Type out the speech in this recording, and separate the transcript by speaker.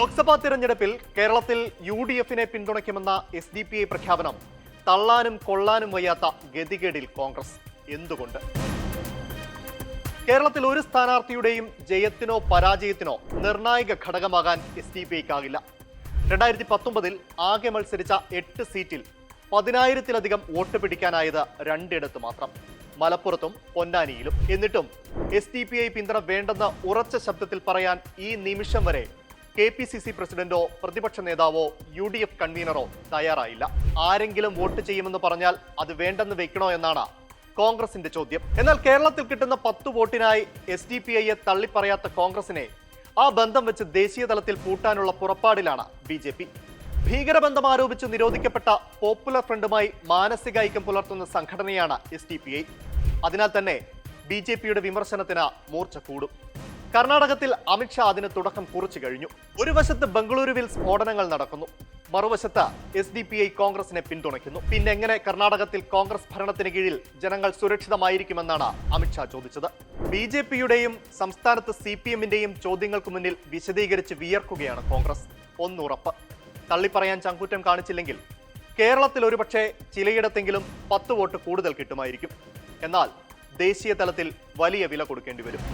Speaker 1: ലോക്സഭാ തിരഞ്ഞെടുപ്പിൽ കേരളത്തിൽ U D എഫിനെ പിന്തുണയ്ക്കുമെന്ന എസ് ഡി പി ഐ പ്രഖ്യാപനം തള്ളാനും കൊള്ളാനും വയ്യാത്ത ഗതികേടിൽ കോൺഗ്രസ്. എന്തുകൊണ്ട്? കേരളത്തിൽ ഒരു സ്ഥാനാർത്ഥിയുടെയും ജയത്തിനോ പരാജയത്തിനോ നിർണായക ഘടകമാകാൻ എസ് ഡി പി ഐക്കാകില്ല രണ്ടായിരത്തി പത്തൊമ്പതിൽ ആകെ മത്സരിച്ച എട്ട് സീറ്റിൽ പതിനായിരത്തിലധികം വോട്ട് പിടിക്കാനായത് രണ്ടിടത്ത് മാത്രം. മലപ്പുറത്തും പൊന്നാനിയിലും. എന്നിട്ടും എസ് ഡി പി ഐ പിന്തുണ വേണ്ടെന്ന് ഉറച്ച ശബ്ദത്തിൽ പറയാൻ ഈ നിമിഷം വരെ കെ പി സി സി പ്രസിഡന്റോ പ്രതിപക്ഷ നേതാവോ യു ഡി എഫ് കൺവീനറോ തയ്യാറായില്ല. ആരെങ്കിലും വോട്ട് ചെയ്യുമെന്ന് പറഞ്ഞാൽ അത് വേണ്ടെന്ന് വെക്കണോ എന്നാണ് കോൺഗ്രസിന്റെ ചോദ്യം. എന്നാൽ കേരളത്തിൽ കിട്ടുന്ന പത്ത് വോട്ടിനായി എസ് ഡി പി ഐയെ തള്ളിപ്പറയാത്ത കോൺഗ്രസിനെ ആ ബന്ധം വെച്ച് ദേശീയ തലത്തിൽ പൂട്ടാനുള്ള പുറപ്പാടിലാണ് ബി ജെ പി. ഭീകരബന്ധം ആരോപിച്ച് നിരോധിക്കപ്പെട്ട പോപ്പുലർ ഫ്രണ്ടുമായി മാനസിക ഐക്യം പുലർത്തുന്ന സംഘടനയാണ് എസ് ഡി പി ഐ. അതിനാൽ തന്നെ ബി ജെ പിയുടെ വിമർശനത്തിന് മൂർച്ച കൂടും. കർണാടകത്തിൽ അമിത്ഷാ അതിന് തുടക്കം കുറിച്ചു കഴിഞ്ഞു. ഒരു വശത്ത് ബംഗളൂരുവിൽ സ്ഫോടനങ്ങൾ നടക്കുന്നു മറുവശത്ത് എസ് ഡി പി ഐ കോൺഗ്രസിനെ പിന്തുണയ്ക്കുന്നു. പിന്നെ എങ്ങനെ കർണാടകത്തിൽ കോൺഗ്രസ് ഭരണത്തിന് കീഴിൽ ജനങ്ങൾ സുരക്ഷിതമായിരിക്കുമെന്നാണ് അമിത്ഷാ ചോദിച്ചത്. ബി ജെ പിയുടെയും സംസ്ഥാനത്ത് സി പി എമ്മിന്റെയും ചോദ്യങ്ങൾക്ക് മുന്നിൽ വിശദീകരിച്ച് വിയർക്കുകയാണ് കോൺഗ്രസ്. ഒന്നുറപ്പ്. തള്ളിപ്പറയാൻ ചങ്കൂറ്റം കാണിച്ചില്ലെങ്കിൽ കേരളത്തിൽ ഒരുപക്ഷെ ചിലയിടത്തെങ്കിലും പത്ത് വോട്ട് കൂടുതൽ കിട്ടുമായിരിക്കും. എന്നാൽ ദേശീയ തലത്തിൽ വലിയ വില കൊടുക്കേണ്ടി വരും.